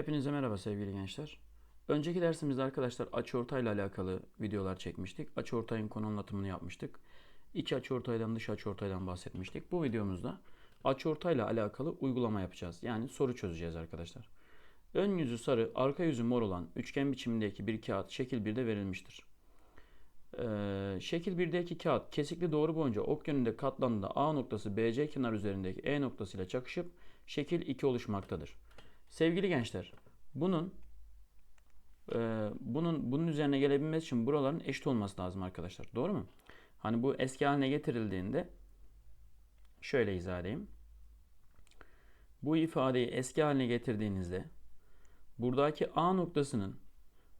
Hepinize merhaba sevgili gençler. Önceki dersimizde arkadaşlar açıortayla alakalı videolar çekmiştik. Açıortayın konu anlatımını yapmıştık. İç açıortaydan dış açıortaydan bahsetmiştik. Bu videomuzda açıortayla alakalı uygulama yapacağız. Yani soru çözeceğiz arkadaşlar. Ön yüzü sarı, arka yüzü mor olan üçgen biçimindeki bir kağıt şekil 1'de verilmiştir. Ee, şekil 1'deki kağıt kesikli doğru boyunca ok yönünde katlandığında A noktası BC kenar üzerindeki E noktasıyla çakışıp şekil 2 oluşmaktadır. Sevgili gençler, bunun e, bunun bunun üzerine gelebilmesi için buraların eşit olması lazım arkadaşlar. Doğru mu? Hani bu eski haline getirildiğinde şöyle izah edeyim. Bu ifadeyi eski haline getirdiğinizde buradaki A noktasının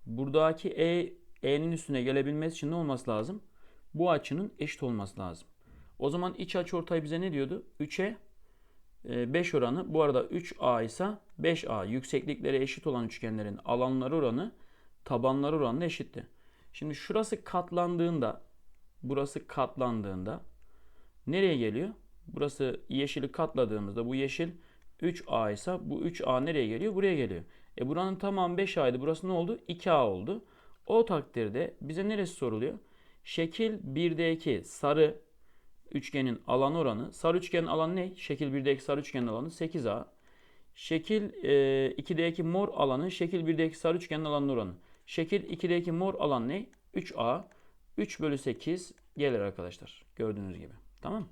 buradaki E E'nin üstüne gelebilmesi için ne olması lazım? Bu açının eşit olması lazım. O zaman iç açıortay bize ne diyordu? 3'e 5 oranı. Bu arada 3A ise 5A. Yükseklikleri eşit olan üçgenlerin alanları oranı tabanları oranına eşitti. Şimdi şurası katlandığında burası katlandığında nereye geliyor? Burası yeşili katladığımızda bu yeşil 3A ise bu 3A nereye geliyor? Buraya geliyor. E buranın tamamı 5A'ydı. Burası ne oldu? 2A oldu. O takdirde bize neresi soruluyor? Şekil 1'deki sarı üçgenin alan oranı. Sarı üçgenin alanı ne? Şekil 1'deki sarı üçgenin alanı 8A. Şekil e, 2'deki mor alanı şekil 1'deki sarı üçgenin alanın oranı. Şekil 2'deki mor alan ne? 3A. 3 bölü 8 gelir arkadaşlar. Gördüğünüz gibi. Tamam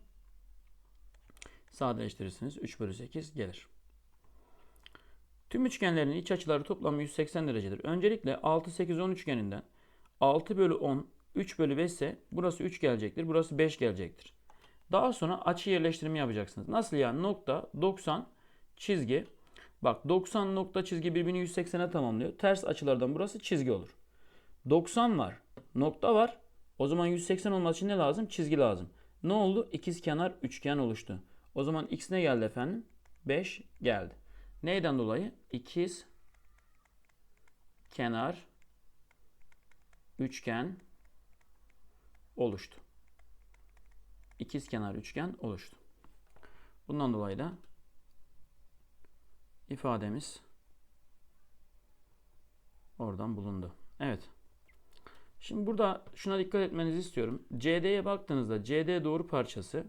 Sadeleştirirsiniz. 3 bölü 8 gelir. Tüm üçgenlerin iç açıları toplamı 180 derecedir. Öncelikle 6, 8, 10 üçgeninden 6 bölü 10, 3 bölü 5 ise burası 3 gelecektir. Burası 5 gelecektir. Daha sonra açı yerleştirme yapacaksınız. Nasıl yani? Nokta 90 çizgi. Bak 90 nokta çizgi birbirini 180'e tamamlıyor. Ters açılardan burası çizgi olur. 90 var. Nokta var. O zaman 180 olması için ne lazım? Çizgi lazım. Ne oldu? İkiz kenar üçgen oluştu. O zaman x ne geldi efendim? 5 geldi. Neyden dolayı? İkiz kenar üçgen oluştu. İkiz kenar üçgen oluştu. Bundan dolayı da ifademiz oradan bulundu. Evet. Şimdi burada şuna dikkat etmenizi istiyorum. CD'ye baktığınızda CD doğru parçası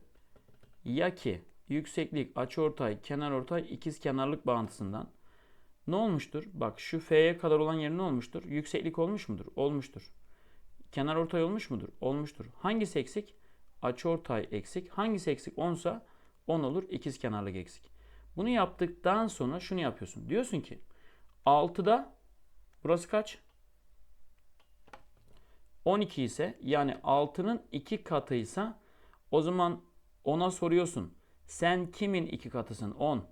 ya ki yükseklik, açıortay, kenarortay ikiz kenarlık bağıntısından ne olmuştur? Bak şu F'ye kadar olan yer ne olmuştur? Yükseklik olmuş mudur? Olmuştur. Kenarortay olmuş mudur? Olmuştur. Hangisi eksik? Açıortay eksik. Hangisi eksik? 10 ise 10 olur. İkiz kenarlık eksik. Bunu yaptıktan sonra şunu yapıyorsun. Diyorsun ki 6'da burası kaç? 12 ise yani 6'nın 2 katıysa o zaman ona soruyorsun. Sen kimin 2 katısın? 10.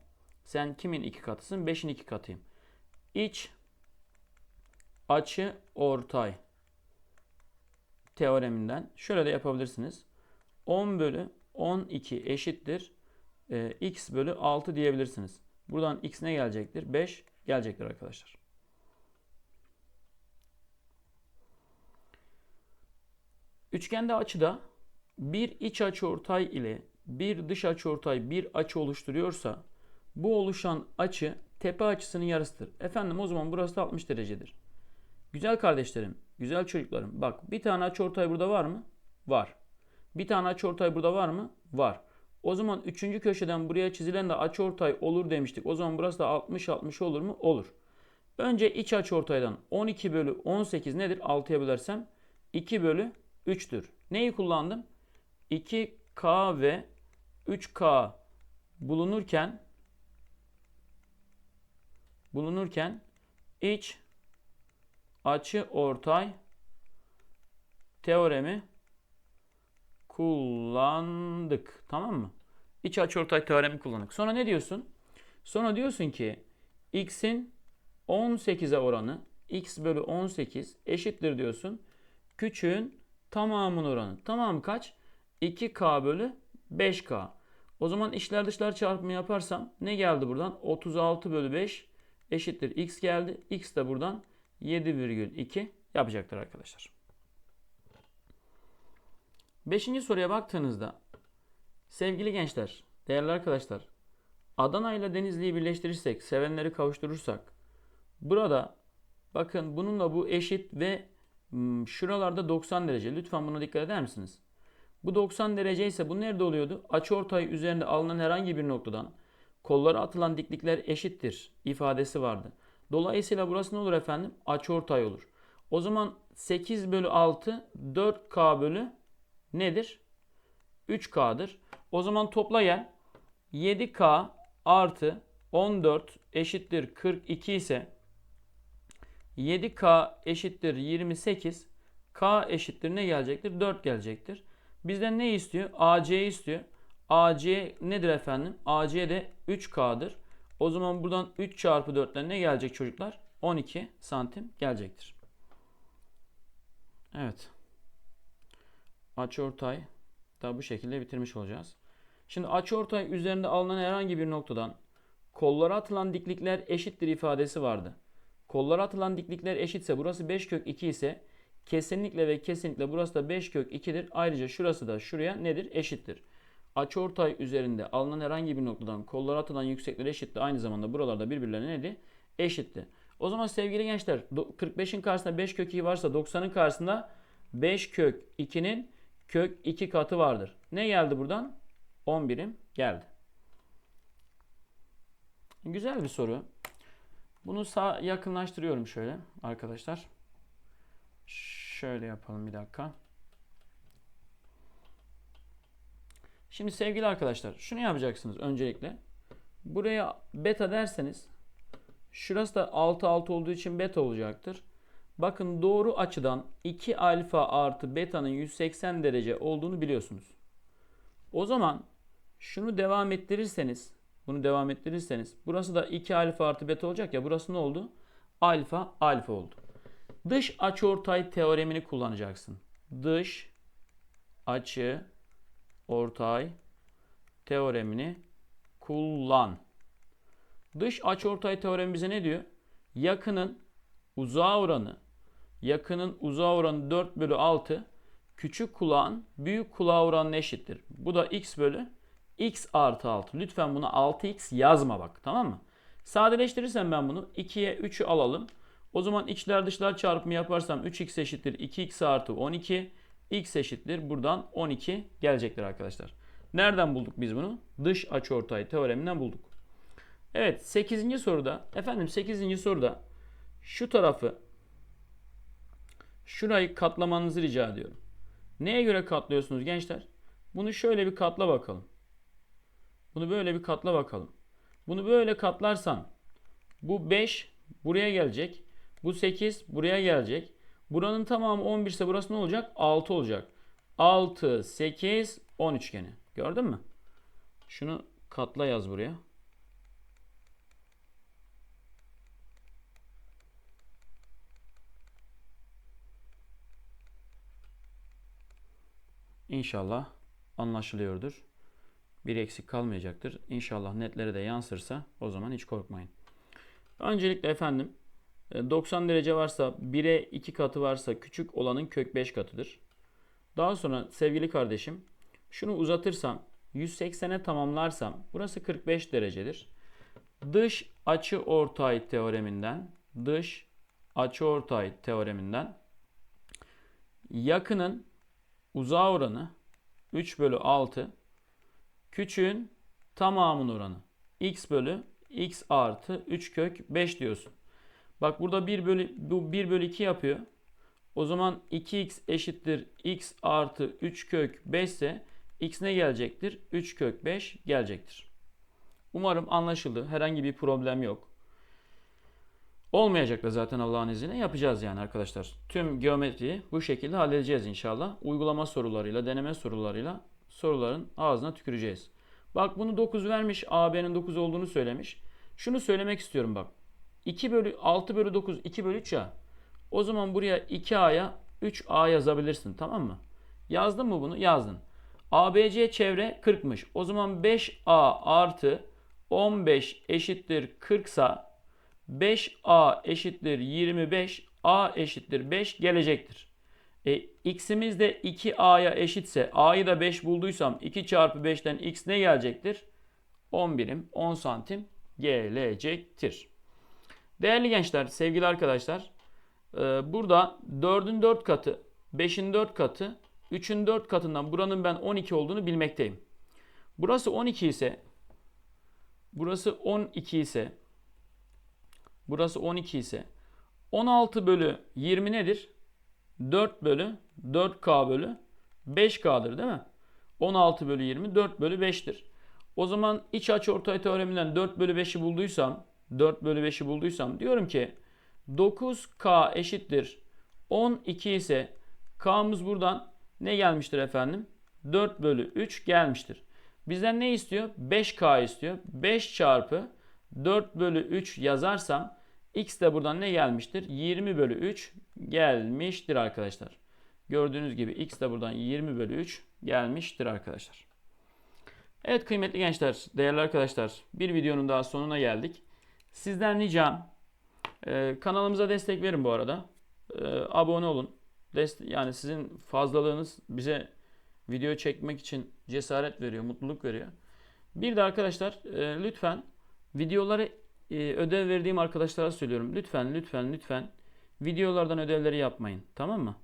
Sen kimin 2 katısın? 5'in 2 katıyım. İç açı ortay teoreminden şöyle de yapabilirsiniz. 10 bölü 12 eşittir e, x bölü 6 diyebilirsiniz. Buradan x ne gelecektir? 5 gelecektir arkadaşlar. Üçgende açıda bir iç açıortay ile bir dış açıortay bir açı oluşturuyorsa bu oluşan açı tepe açısının yarısıdır. Efendim o zaman burası da 60 derecedir. Güzel kardeşlerim, güzel çocuklarım. Bak bir tane açıortay burada var mı? Var. Bir tane açıortay burada var mı? Var. O zaman üçüncü köşeden buraya çizilen de açıortay olur demiştik. O zaman burası da 60-60 olur mu? Olur. Önce iç açıortaydan 12 bölü 18 nedir? 6'ya bölersem 2 bölü 3'tür. Neyi kullandım? 2K ve 3K bulunurken bulunurken iç açı ortay teoremi kullandık. Tamam mı? İç açıortay teoremi kullandık. Sonra ne diyorsun? Sonra diyorsun ki x'in 18'e oranı x bölü 18 eşittir diyorsun. Küçüğün tamamın oranı. Tamam kaç? 2k bölü 5k. O zaman içler dışlar çarpımı yaparsam ne geldi buradan? 36 bölü 5 eşittir x geldi. x de buradan 7,2 yapacaktır arkadaşlar. Beşinci soruya baktığınızda sevgili gençler, değerli arkadaşlar Adana ile Denizli'yi birleştirirsek, sevenleri kavuşturursak Burada bakın bununla bu eşit ve şuralarda 90 derece. Lütfen buna dikkat eder misiniz? Bu 90 derece ise bu nerede oluyordu? Açıortay üzerinde alınan herhangi bir noktadan kollara atılan diklikler eşittir ifadesi vardı. Dolayısıyla burası ne olur efendim? Açıortay olur. O zaman 8 bölü 6 4K bölü nedir? 3K'dır. O zaman topla gel. 7K artı 14 eşittir 42 ise 7K eşittir 28 K eşittir ne gelecektir? 4 gelecektir. Bizden ne istiyor? AC istiyor. AC nedir efendim? AC de 3K'dır. O zaman buradan 3 çarpı 4'ten ne gelecek çocuklar? 12 santim gelecektir. Evet. Açıortay da bu şekilde bitirmiş olacağız. Şimdi açıortay üzerinde alınan herhangi bir noktadan kollara atılan diklikler eşittir ifadesi vardı. Kollara atılan diklikler eşitse burası 5 kök 2 ise kesinlikle ve kesinlikle burası da 5 kök 2'dir. Ayrıca şurası da şuraya nedir? Eşittir. Açıortay üzerinde alınan herhangi bir noktadan kollara atılan yüksekler eşitti. Aynı zamanda buralarda birbirlerine neydi? Eşitti. O zaman sevgili gençler 45'in karşısında 5 kök 2 varsa 90'ın karşısında 5 kök 2'nin kök 2 katı vardır. Ne geldi buradan? 10 birim geldi. Güzel bir soru. Bunu sağ yakınlaştırıyorum şöyle arkadaşlar. Şöyle yapalım bir dakika. Şimdi sevgili arkadaşlar şunu yapacaksınız öncelikle. Buraya beta derseniz şurası da 6 6 olduğu için beta olacaktır. Bakın doğru açıdan 2 alfa artı beta'nın 180 derece olduğunu biliyorsunuz. O zaman şunu devam ettirirseniz bunu devam ettirirseniz burası da 2 alfa artı beta olacak ya burası ne oldu? Alfa alfa oldu. Dış açıortay teoremini kullanacaksın. Dış açı ortay teoremini kullan. Dış açıortay teoremi bize ne diyor? Yakının uzağa oranı yakının uzağa oranı 4 bölü 6 küçük kulağın büyük kulağa oranına eşittir. Bu da x bölü x artı 6. Lütfen buna 6x yazma bak tamam mı? Sadeleştirirsem ben bunu 2'ye 3'ü alalım. O zaman içler dışlar çarpımı yaparsam 3x eşittir 2x artı 12. x eşittir buradan 12 gelecektir arkadaşlar. Nereden bulduk biz bunu? Dış açıortay teoreminden bulduk. Evet 8. soruda efendim 8. soruda şu tarafı şurayı katlamanızı rica ediyorum. Neye göre katlıyorsunuz gençler? Bunu şöyle bir katla bakalım. Bunu böyle bir katla bakalım. Bunu böyle katlarsan bu 5 buraya gelecek. Bu 8 buraya gelecek. Buranın tamamı 11 ise burası ne olacak? 6 olacak. 6, 8, 10 üçgeni. Gördün mü? Şunu katla yaz buraya. İnşallah anlaşılıyordur. Bir eksik kalmayacaktır. İnşallah netlere de yansırsa o zaman hiç korkmayın. Öncelikle efendim 90 e, derece varsa 1'e 2 katı varsa küçük olanın kök 5 katıdır. Daha sonra sevgili kardeşim şunu uzatırsam 180'e tamamlarsam burası 45 derecedir. Dış açı ortay teoreminden dış açı ortay teoreminden yakının uzağa oranı 3 bölü 6 küçüğün tamamının oranı x bölü x artı 3 kök 5 diyorsun. Bak burada 1 bölü, bu 1 bölü 2 yapıyor. O zaman 2x eşittir x artı 3 kök 5 ise x ne gelecektir? 3 kök 5 gelecektir. Umarım anlaşıldı. Herhangi bir problem yok. Olmayacak da zaten Allah'ın izniyle yapacağız yani arkadaşlar. Tüm geometriyi bu şekilde halledeceğiz inşallah. Uygulama sorularıyla, deneme sorularıyla soruların ağzına tüküreceğiz. Bak bunu 9 vermiş. AB'nin 9 olduğunu söylemiş. Şunu söylemek istiyorum bak. 2 bölü 6 bölü 9 2 bölü 3 ya. O zaman buraya 2A'ya 3A yazabilirsin tamam mı? Yazdın mı bunu? Yazdın. ABC çevre 40'mış. O zaman 5A artı 15 eşittir 40 sa 5a eşittir 25, a eşittir 5 gelecektir. E, x'imiz de 2a'ya eşitse, a'yı da 5 bulduysam 2 çarpı 5'ten x ne gelecektir? 10 birim, 10 santim gelecektir. Değerli gençler, sevgili arkadaşlar, e, burada 4'ün 4 katı, 5'in 4 katı, 3'ün 4 katından buranın ben 12 olduğunu bilmekteyim. Burası 12 ise, burası 12 ise, burası 12 ise, 16 bölü 20 nedir? 4 bölü 4K bölü 5K'dır değil mi? 16 bölü 20 4 bölü 5'tir. O zaman iç açı ortay teoreminden 4 bölü 5'i bulduysam 4 bölü 5'i bulduysam diyorum ki 9K eşittir 12 ise K'mız buradan ne gelmiştir efendim? 4 bölü 3 gelmiştir. Bizden ne istiyor? 5K istiyor. 5 çarpı 4 bölü 3 yazarsam X de buradan ne gelmiştir? 20 bölü 3 gelmiştir arkadaşlar. Gördüğünüz gibi X de buradan 20 bölü 3 gelmiştir arkadaşlar. Evet kıymetli gençler, değerli arkadaşlar bir videonun daha sonuna geldik. Sizden ricam e, kanalımıza destek verin bu arada. E, abone olun. Yani sizin fazlalığınız bize video çekmek için cesaret veriyor, mutluluk veriyor. Bir de arkadaşlar e, lütfen videoları e, ödev verdiğim arkadaşlara söylüyorum. Lütfen lütfen lütfen videolardan ödevleri yapmayın. Tamam mı?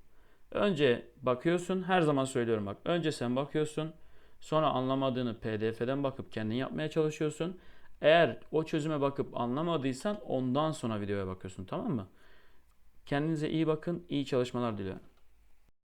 Önce bakıyorsun. Her zaman söylüyorum bak. Önce sen bakıyorsun. Sonra anlamadığını PDF'den bakıp kendin yapmaya çalışıyorsun. Eğer o çözüme bakıp anlamadıysan ondan sonra videoya bakıyorsun. Tamam mı? Kendinize iyi bakın. iyi çalışmalar diliyorum.